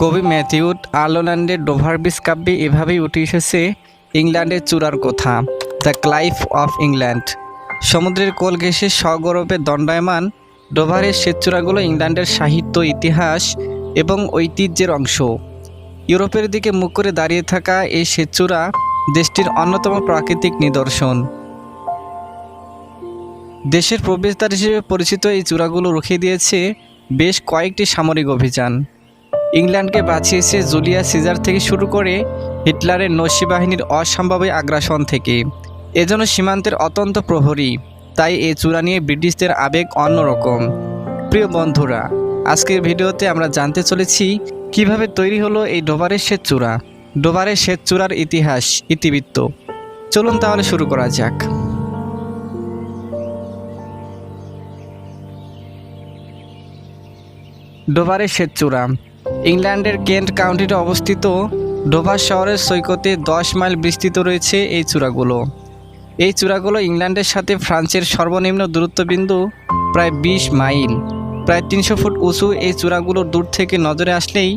কবি ম্যাথিউড আর্লল্যান্ডের ডোভারবিস কাব্যে এভাবেই উঠে এসেছে ইংল্যান্ডের চূড়ার কথা, দ্য ক্লাইফ অফ ইংল্যান্ড সমুদ্রের কোল ঘেঁষে সগৌরবে দণ্ডায়মান, ডোভারের শ্বেতচূড়াগুলো ইংল্যান্ডের সাহিত্য, ইতিহাস এবং ঐতিহ্যের অংশ। ইউরোপের দিকে মুখ করে দাঁড়িয়ে থাকা এই শ্বেতচূড়া দেশটির অন্যতম প্রাকৃতিক নিদর্শন। দেশের প্রবেশদ্বার হিসেবে পরিচিত এই চূড়াগুলো রুখে দিয়েছে বেশ কয়েকটি সামরিক অভিযান। ইংল্যান্ডকে বাঁচিয়েছে জুলিয়াস সিজার থেকে শুরু করে হিটলারের নসি বাহিনীর অসম্ভাবী আগ্রাসন থেকে। এজন্য সীমান্তের অত্যন্ত প্রহরী, তাই এই চূড়া নিয়ে ব্রিটিশদের আবেগ অন্যরকম। প্রিয় বন্ধুরা, আজকের ভিডিওতে আমরা জানতে চলেছি কীভাবে তৈরি হলো এই ডোবারের শ্বেত চূড়া। ডোবারের শ্বেত চূড়ার ইতিহাস, ইতিবৃত্ত। চলুন তাহলে শুরু করা যাক। ডোবারের শ্বেতচূড়া ইংল্যান্ডের কেন্ট কাউন্টিতে অবস্থিত ডোভার শহরের সৈকতে দশ মাইল বিস্তৃত রয়েছে এই চূড়াগুলো। এই চূড়াগুলো ইংল্যান্ডের সাথে ফ্রান্সের সর্বনিম্ন দূরত্ববিন্দু প্রায় বিশ মাইল। প্রায় তিনশো ফুট উঁচু এই চূড়াগুলো দূর থেকে নজরে আসলেই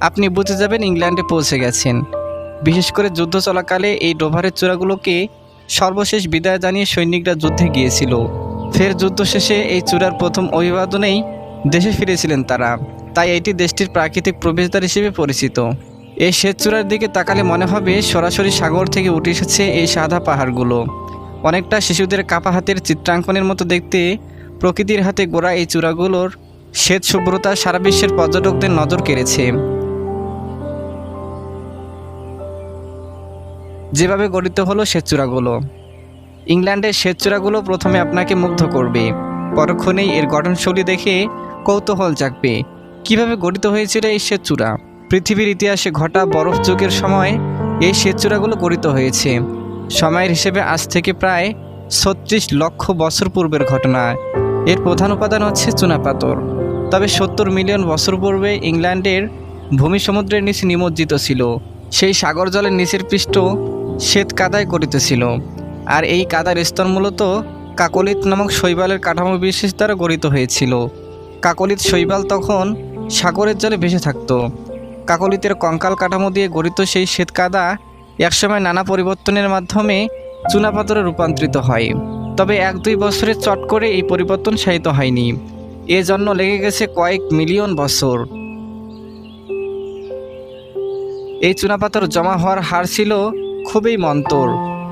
আপনি বুঝে যাবেন ইংল্যান্ডে পৌঁছে গেছেন। বিশেষ করে যুদ্ধ চলাকালে এই ডোভারের চূড়াগুলোকে সর্বশেষ বিদায় জানিয়ে সৈনিকরা যুদ্ধে গিয়েছিল। ফের যুদ্ধ শেষে এই চূড়ার প্রথম অভিবাদনেই দেশে ফিরেছিলেন তারা। তাই এটি দেশটির প্রাকৃতিক প্রবেশদ্বার হিসেবে পরিচিত। এই শ্বেতচূড়ার দিকে তাকালে মনে হবে সরাসরি সাগর থেকে উঠে এসেছে এই সাদা পাহাড়গুলো। অনেকটা শিশুদের কাপা হাতের চিত্রাঙ্কনের মতো দেখতে, প্রকৃতির হাতে গোড়া এই চূড়াগুলোর শ্বেত শুভ্রতা সারা বিশ্বের পর্যটকদের নজর কেড়েছে। যেভাবে গঠিত হলো শ্বেতচূড়াগুলো ইংল্যান্ডের শ্বেতচূড়াগুলো প্রথমে আপনাকে মুগ্ধ করবে। পরক্ষণেই এর গঠনশৈলী দেখে কৌতূহল জাগবে। কীভাবে গঠিত হয়েছিল এই শ্বেতচূড়া? পৃথিবীর ইতিহাসে ঘটা বরফ যুগের সময় এই শ্বেতচূড়াগুলো গঠিত হয়েছে। সময়ের হিসেবে আজ থেকে প্রায় ছত্রিশ লক্ষ বছর পূর্বের ঘটনা। এর প্রধান উপাদান হচ্ছে চুনাপাথর। তবে সত্তর মিলিয়ন বছর পূর্বে ইংল্যান্ডের ভূমি সমুদ্রের নিচে নিমজ্জিত ছিল। সেই সাগর জলের নিচের পৃষ্ঠ শ্বেত কাদায় গঠিত ছিল। আর এই কাদার স্তর মূলত কাকলিত নামক শৈবালের কাঠামো বিশেষ দ্বারা গঠিত হয়েছিল। কাকলিত শৈবাল তখন সাগরের জলে ভেসে থাকত। কাকলিতের কঙ্কাল কাঠামো দিয়ে গঠিত সেই শ্বেত কাদা একসময় নানা পরিবর্তনের মাধ্যমে চুনাপাথরে রূপান্তরিত হয়। তবে এক দুই বছরে চট করে এই পরিবর্তন সাহিত হয়নি। এজন্য লেগে গেছে কয়েক মিলিয়ন বছর। এই চুনাপাথর জমা হওয়ার হার ছিল খুবই মন্তর।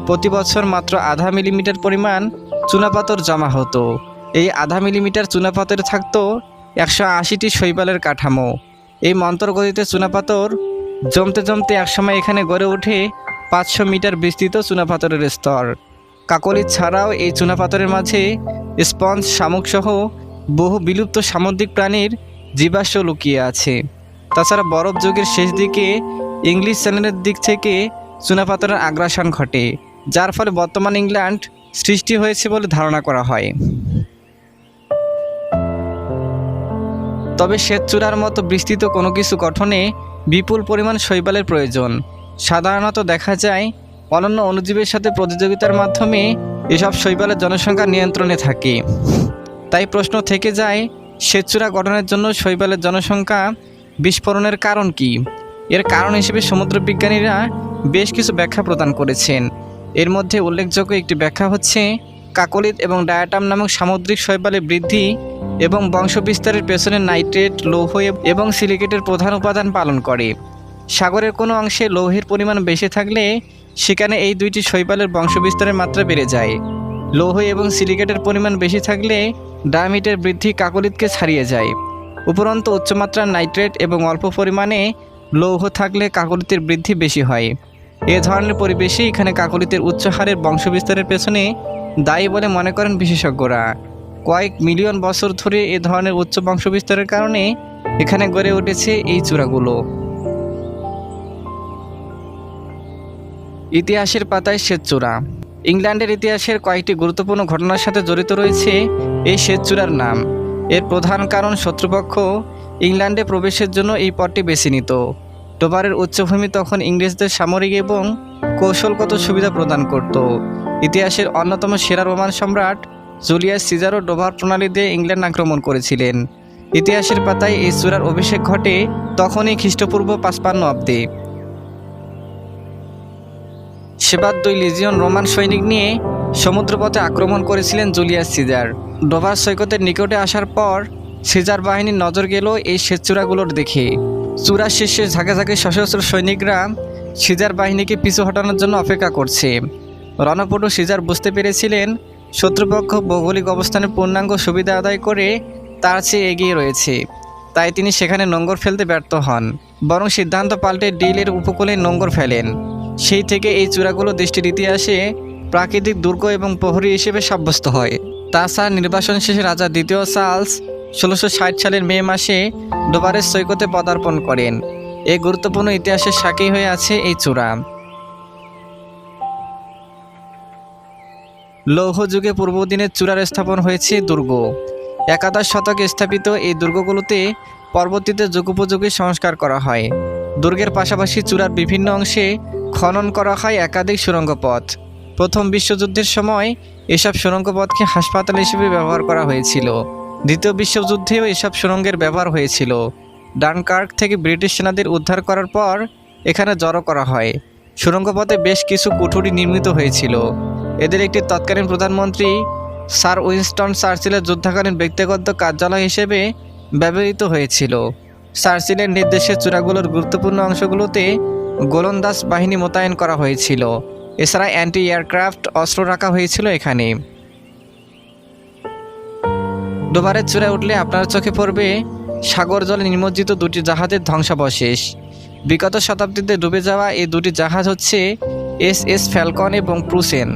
প্রতি বছর মাত্র আধা মিলিমিটার পরিমাণ চুনাপাথর জমা হতো। এই আধা মিলিমিটার চুনাপাথরে থাকতো একশো আশিটি শৈবালের কাঠামো। এই মন্তর গতিতে চুনাপাথর জমতে জমতে একসময় এখানে গড়ে ওঠে পাঁচশো মিটার বিস্তৃত চুনাপাথরের স্তর। কাকলি ছাড়াও এই চুনাপাথরের মাঝে স্পঞ্জ, শামুকসহ বহু বিলুপ্ত সামুদ্রিক প্রাণীর জীবাশ্ম লুকিয়ে আছে। তাছাড়া বরফ যুগের শেষ দিকে ইংলিশ চ্যানেলের দিক থেকে চুনাপাথরের আগ্রাসন ঘটে, যার ফলে বর্তমান ইংল্যান্ড সৃষ্টি হয়েছে বলে ধারণা করা হয়। তবে শ্বেতচূড়ার মতো বিস্তৃত কোনো কিছু গঠনে বিপুল পরিমাণ শৈবালের প্রয়োজন। সাধারণত দেখা যায়, অনন্য অণুজীবের সাথে প্রতিযোগিতার মাধ্যমে এসব শৈবালের জনসংখ্যা নিয়ন্ত্রণে থাকে। তাই প্রশ্ন থেকে যায় শ্বেতচূড়া গঠনের জন্য শৈবালের জনসংখ্যা বিস্ফোরণের কারণ কি? এর কারণ হিসেবে সমুদ্র বিজ্ঞানীরা বেশ কিছু ব্যাখ্যা প্রদান করেছেন। এর মধ্যে উল্লেখযোগ্য একটি ব্যাখ্যা হচ্ছে কাকলিত এবং ডায়াটাম নামক সামুদ্রিক শৈবালের বৃদ্ধি এবং বংশবিস্তারের পেছনে নাইট্রেট, লৌহ এবং সিলিকেটের প্রধান উপাদান পালন করে। সাগরের কোনো অংশে লৌহের পরিমাণ বেশি থাকলে সেখানে এই দুইটি শৈবালের বংশবিস্তারের মাত্রা বেড়ে যায়। লৌহ এবং সিলিকেটের পরিমাণ বেশি থাকলে ডায়ামিটের বৃদ্ধি কাকলিতকে ছাড়িয়ে যায়। উপরন্ত উচ্চমাত্রার নাইট্রেট এবং অল্প পরিমাণে লৌহ থাকলে কাকলিতের বৃদ্ধি বেশি হয়। এ ধরনের পরিবেশে এখানে কাকলিতের উচ্চ হারের বংশবিস্তারের পেছনে দায়ী বলে মনে করেন বিশেষজ্ঞরা। কয়েক মিলিয়ন বছর ধরে এ ধরনের উচ্চ বংশবিস্তারের কারণে এখানে গড়ে উঠেছে এই চূড়াগুলো। ইতিহাসের পাতায় শ্বেতচূড়া ইংল্যান্ডের ইতিহাসের কয়েকটি গুরুত্বপূর্ণ ঘটনার সাথে জড়িত রয়েছে এই শ্বেতচূড়ার নাম। এর প্রধান কারণ শত্রুপক্ষ ইংল্যান্ডে প্রবেশের জন্য এই পথটি বেছে নিত। ডোবারের উচ্চভূমি তখন ইংরেজদের সামরিক এবং কৌশলগত সুবিধা প্রদান করত। ইতিহাসের অন্যতম সেরা রোমান সম্রাট জুলিয়াস সিজারও ডোভার প্রণালী দিয়ে ইংল্যান্ড আক্রমণ করেছিলেন। ইতিহাসের পাতায় এই চূড়ার অভিষেক ঘটে তখনই খ্রিস্টপূর্ব পাঁচপান্ন অব্দে। সেবার দুই লিজিয়ন রোমান সৈনিক নিয়ে সমুদ্রপথে আক্রমণ করেছিলেন জুলিয়াস সিজার। ডোভার সৈকতের নিকটে আসার পর সিজার বাহিনীর নজর গেল এই শ্বেতচূড়াগুলোর দিকে। চূড়ার শীর্ষে ঝাঁকে ঝাঁকে সশস্ত্র সৈনিকরা সিজার বাহিনীকে পিছু হটানোর জন্য অপেক্ষা করছে। রণপটু সিজার বুঝতে পেরেছিলেন শত্রুপক্ষ ভৌগোলিক অবস্থানের পূর্ণাঙ্গ সুবিধা আদায় করে তার চেয়ে এগিয়ে রয়েছে। তাই তিনি সেখানে নোঙ্গর ফেলতে ব্যর্থ হন। বরং সিদ্ধান্ত পাল্টে ডিলের উপকূলে নোঙ্গর ফেলেন। সেই থেকে এই চূড়াগুলো দেশটির ইতিহাসে প্রাকৃতিক দুর্গ এবং প্রহরী হিসেবে সাব্যস্ত হয়। তাছাড়া নির্বাসন শেষে রাজা দ্বিতীয় চার্লস ষোলোশো ষাট সালের মে মাসে ডোবারের সৈকতে পদার্পণ করেন। এই গুরুত্বপূর্ণ ইতিহাসের সাক্ষী হয়ে আছে এই চূড়া। লৌহ যুগে পূর্ব দিনের চূড়ার স্থাপন হয়েছে দুর্গ। একাদশ শতকে স্থাপিত এই দুর্গগুলোতে পরবর্তীতে যুগোপযোগী সংস্কার করা হয়। দুর্গের পাশাপাশি চূড়ার বিভিন্ন অংশে খনন করা হয় একাধিক সুড়ঙ্গ পথ প্রথম বিশ্বযুদ্ধের সময় এসব সুড়ঙ্গ পথকে হাসপাতাল হিসেবে ব্যবহার করা হয়েছিল। দ্বিতীয় বিশ্বযুদ্ধেও এসব সুড়ঙ্গের ব্যবহার হয়েছিল। ডানকার্ক থেকে ব্রিটিশ সেনাদের উদ্ধার করার পর এখানে জড়ো করা হয়। সুড়ঙ্গ পথে বেশ কিছু কুঠুরি নির্মিত হয়েছিল। এদের একটি তৎকালীন প্রধানমন্ত্রী স্যার উইনস্টন চার্চিলের যুদ্ধাকালীন ব্যক্তিগত কার্যালয় হিসেবে ব্যবহৃত হয়েছিল। চার্চিলের নির্দেশে চূড়াগুলোর গুরুত্বপূর্ণ অংশগুলোতে গোলন্দাজ বাহিনী মোতায়েন করা হয়েছিল। এছাড়া অ্যান্টি এয়ারক্রাফট অস্ত্র রাখা হয়েছিল এখানে। ডোবারের চূড়ায় উঠলে আপনার চোখে পড়বে সাগর জলে নিমজ্জিত দুটি জাহাজের ধ্বংসাবশেষ। বিগত শতাব্দীতে ডুবে যাওয়া এই দুটি জাহাজ হচ্ছে এস এস ফ্যালকন এবং প্রুসেন।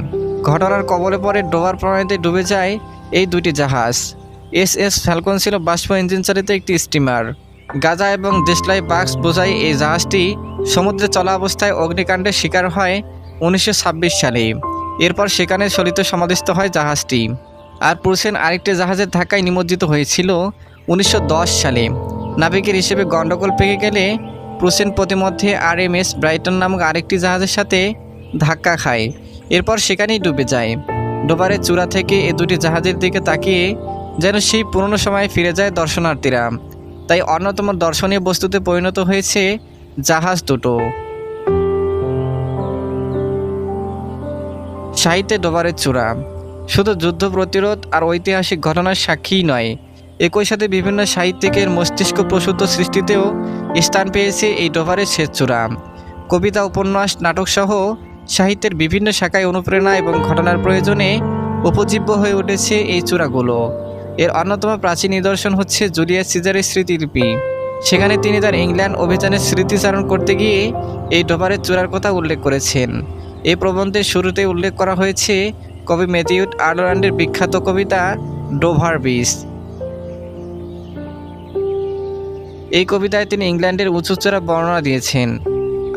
ঘটনার কবলে পরে ডোবার প্রণালীতে ডুবে যায় এই দুটি জাহাজ। এস এস ফ্যালকন ছিল বাষ্প ইঞ্জিন চালিত একটি স্টিমার। গাজা এবং দেশলাই বাক্স বোঝাই এই জাহাজটি সমুদ্রে চলা অবস্থায় অগ্নিকাণ্ডের শিকার হয় উনিশশো ছাব্বিশ সালে। এরপর সেখানে চলিত সমাধিস্থ হয় জাহাজটি। আর প্রুসেন আরেকটি জাহাজের ধাক্কায় নিমজ্জিত হয়েছিল উনিশশো দশ সালে। নাবিকের হিসেবে গণ্ডগোল পেকে গেলে প্রুসেন প্রতিমধ্যে আর এম এস ব্রাইটন নামক আরেকটি জাহাজের সাথে ধাক্কা খায়। এরপর সেখানেই ডুবে যায়। ডোবারের চূড়া থেকে এ দুটি জাহাজের দিকে তাকিয়ে যেন সেই পুরনো সময়ে ফিরে যায় দর্শনার্থীরা। তাই অন্যতম দর্শনীয় বস্তুতে পরিণত হয়েছে জাহাজ দুটো। সাহিত্যে ডোবারের চূড়া। শুধু যুদ্ধ প্রতিরোধ আর ঐতিহাসিক ঘটনার সাক্ষীই নয়, একই সাথে বিভিন্ন সাহিত্যিকের মস্তিষ্ক প্রসূত সৃষ্টিতেও স্থান পেয়েছে এই ডোভারের শেষ চূড়া। কবিতা, উপন্যাস, নাটকসহ সাহিত্যের বিভিন্ন শাখায় অনুপ্রেরণা এবং ঘটনার প্রয়োজনে উপজীব্য হয়ে উঠেছে এই চূড়াগুলো। এর অন্যতম প্রাচীন নিদর্শন হচ্ছে জুলিয়াস সিজারের স্মৃতিলিপি। সেখানে তিনি তার ইংল্যান্ড অভিযানের স্মৃতিচারণ করতে গিয়ে এই ডোভারের চূড়ার কথা উল্লেখ করেছেন। এই প্রবন্ধের শুরুতে উল্লেখ করা হয়েছে কবি ম্যাথিউড আর্লল্যান্ডের বিখ্যাত কবিতা ডোভার বিস এই কবিতায় তিনি ইংল্যান্ডের উঁচু চূড়া বর্ণনা দিয়েছেন।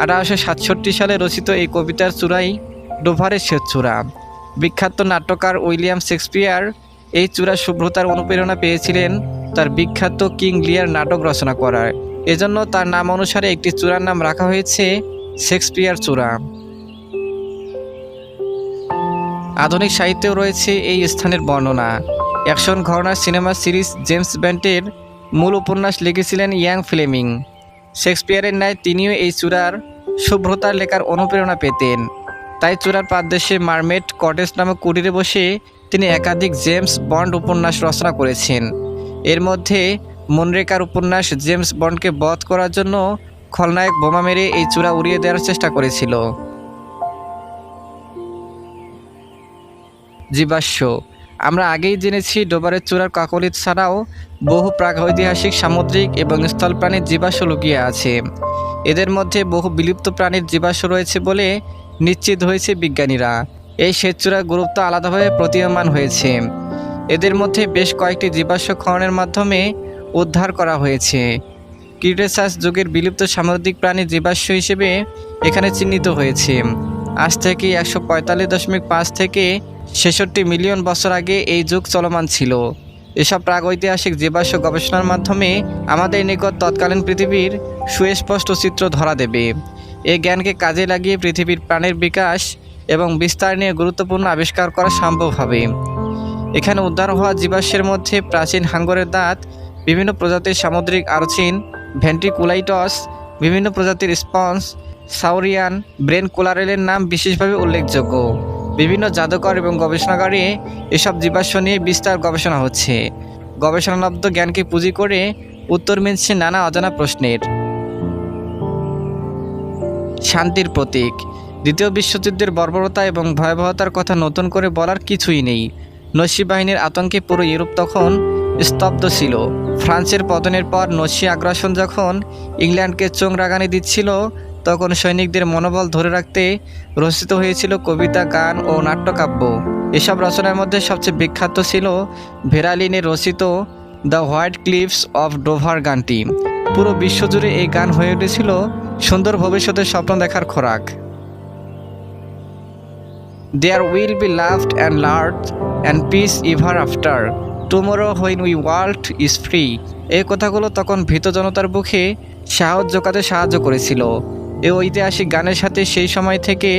আঠারোশো সাতষট্টি সালে রচিত এই কবিতার চূড়াই ডোভারের শেষ চূড়া। বিখ্যাত নাট্যকার উইলিয়াম শেক্সপিয়ার এই চূড়ার শুভ্রতার অনুপ্রেরণা পেয়েছিলেন তার বিখ্যাত কিং লিয়ার নাটক রচনা করার। এজন্য তার নাম অনুসারে একটি চূড়ার নাম রাখা হয়েছে শেক্সপিয়ার চূড়া। আধুনিক সাহিত্যেও রয়েছে এই স্থানের বর্ণনা। অ্যাকশন ঘরনার সিনেমা সিরিজ জেমস ব্যান্টের মূল উপন্যাস লিখেছিলেন ইয়াং ফ্লেমিং। শেক্সপিয়ারের ন্যায় তিনিও এই চূড়ার শুভ্রতার লেখার অনুপ্রেরণা পেতেন। তাই চূড়ার পাদদেশে মারমেট কটেজ নামক কুটিরে বসে তিনি একাধিক জেমস বন্ড উপন্যাস রচনা করেছেন। এর মধ্যে মনরেকার উপন্যাস জেমস বন্ডকে বধ করার জন্য খলনায়ক বোমা মেরে এই চূড়া উড়িয়ে দেওয়ার চেষ্টা করেছিল। জীবাশ্ম। আমরা আগেই জেনেছি ডোবারের চূড়ার কাকলিত ছাড়াও বহু প্রাগৈতিহাসিক, সামুদ্রিক এবং স্থল প্রাণীর জীবাশ্ম লুকিয়ে আছে। এদের মধ্যে বহু বিলুপ্ত প্রাণীর জীবাশ্ম রয়েছে বলে নিশ্চিত হয়েছে বিজ্ঞানীরা। এই শ্বেতচূড়ার গুরুত্ব আলাদাভাবে প্রতীয়মান হয়েছে। এদের মধ্যে বেশ কয়েকটি জীবাশ্ম খননের মাধ্যমে উদ্ধার করা হয়েছে। ক্রিটেসাস যুগের বিলুপ্ত সামুদ্রিক প্রাণীর জীবাশ্ম হিসেবে এখানে চিহ্নিত হয়েছে। আজ থেকে একশো পঁয়তাল্লিশ দশমিক পাঁচ থেকে ছেষট্টি মিলিয়ন বছর আগে এই যুগ চলমান ছিল। এসব প্রাগৈতিহাসিক জীবাশ্ম গবেষণার মাধ্যমে আমাদের নিকট তৎকালীন পৃথিবীর সুস্পষ্ট চিত্র ধরা দেবে। এই জ্ঞানকে কাজে লাগিয়ে পৃথিবীর প্রাণের বিকাশ এবং বিস্তার নিয়ে গুরুত্বপূর্ণ আবিষ্কার করা সম্ভব হবে। এখানে উদ্ধার হওয়া জীবাশ্মের মধ্যে প্রাচীন হাঙ্গরের দাঁত, বিভিন্ন প্রজাতির সামুদ্রিক আরচিন, ভেন্ট্রিকুলাইটস, বিভিন্ন প্রজাতির স্পঞ্জ, সাউরিয়ান ব্রেন কোলারেলের নাম বিশেষভাবে উল্লেখযোগ্য। বিভিন্ন জাদুকর এবং গবেষণাগারে এসব জীবাশ্ম নিয়ে বিস্তার গবেষণা হচ্ছে। গবেষণালব্ধ জ্ঞানকে পুঁজি করে উত্তর মিলছে নানা অজানা প্রশ্নের। শান্তির প্রতীক। দ্বিতীয় বিশ্বযুদ্ধের বর্বরতা এবং ভয়াবহতার কথা নতুন করে বলার কিছুই নেই। নসি বাহিনীর আতঙ্কে পুরো ইউরোপ তখন স্তব্ধ ছিল। ফ্রান্সের পতনের পর নসি আগ্রাসন যখন ইংল্যান্ডকে চোখ রাগানি দিচ্ছিল তখন সৈনিকদের মনোবল ধরে রাখতে রচিত হয়েছিল কবিতা, গান ও নাট্যকাব্য। এসব রচনার মধ্যে সবচেয়ে বিখ্যাত ছিল ভেরালিনের রচিত the white cliffs of Dover গানটি। পুরো বিশ্বজুড়ে এই গান হয়ে উঠেছিল সুন্দর ভবিষ্যতের স্বপ্ন দেখার খোরাক। There will be loved and laughter and peace ever after tomorrow when we world is free এই কথাগুলো তখন ভীত জনতার বুকে সাহস জোগাতে সাহায্য করেছিল। এই ঐতিহাসিক গানের সাথে সেই সময় থেকে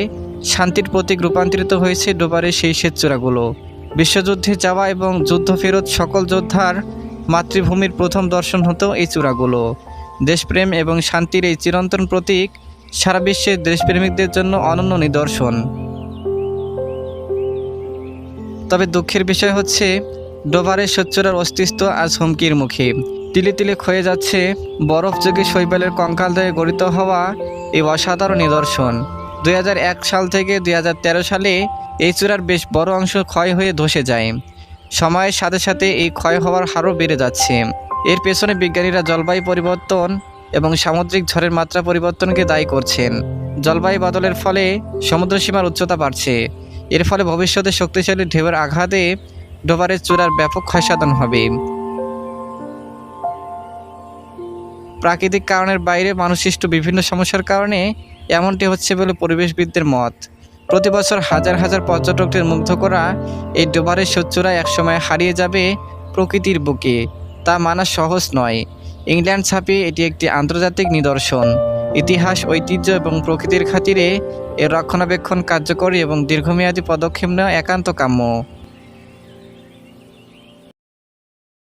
শান্তির প্রতীক রূপান্তরিত হয়েছে ডোবারের সেই সেচচূড়াগুলো বিশ্বযুদ্ধে যাওয়া এবং যুদ্ধ ফেরত সকল যোদ্ধার মাতৃভূমির প্রথম দর্শন হতো এই চূড়াগুলো। দেশপ্রেম এবং শান্তির এই চিরন্তন প্রতীক সারা বিশ্বের দেশপ্রেমিকদের জন্য অনন্য নিদর্শন। তবে দুঃখের বিষয় হচ্ছে ডোভারের সচ্চরার অস্তিত্ব আজ হুমকির মুখে। তিলে তিলে ক্ষয়ে যাচ্ছে। বরফ যুগে শৈবালের কঙ্কাল দিয়ে গঠিত হওয়া এই অসাধারণ নিদর্শন। দুই হাজার এক সাল থেকে দুই হাজার তেরো সালে এই চূড়ার বেশ বড় অংশ ক্ষয় হয়ে ধসে যায়। সময়ের সাথে সাথে এই ক্ষয় হওয়ার হারও বেড়ে যাচ্ছে। এর পেছনে বিজ্ঞানীরা জলবায়ু পরিবর্তন এবং সামুদ্রিক ঝড়ের মাত্রা পরিবর্তনকে দায়ী করছেন। জলবায়ু বদলের ফলে সমুদ্রসীমার উচ্চতা বাড়ছে। এর ফলে ভবিষ্যতে শক্তিশালী ঢেউয়ের আঘাতে ডোবারের চূড়ার ব্যাপক ক্ষয়সাধন হবে। প্রাকৃতিক কারণের বাইরে মানুষসৃষ্ট বিভিন্ন সমস্যার কারণে এমনটি হচ্ছে বলে পরিবেশবিদদের মত। প্রতি বছর হাজার হাজার পর্যটকদের মুগ্ধ করা এই ডোবারের সচ্চূড়া একসময় হারিয়ে যাবে প্রকৃতির বুকে। তা মানা সহজ নয়। ইংল্যান্ড ছাপিয়ে এটি একটি আন্তর্জাতিক নিদর্শন। ইতিহাস, ঐতিহ্য এবং প্রকৃতির খাতিরে এর রক্ষণাবেক্ষণ কার্যকরী এবং দীর্ঘমেয়াদী পদক্ষেপ নেওয়া একান্ত কাম্য।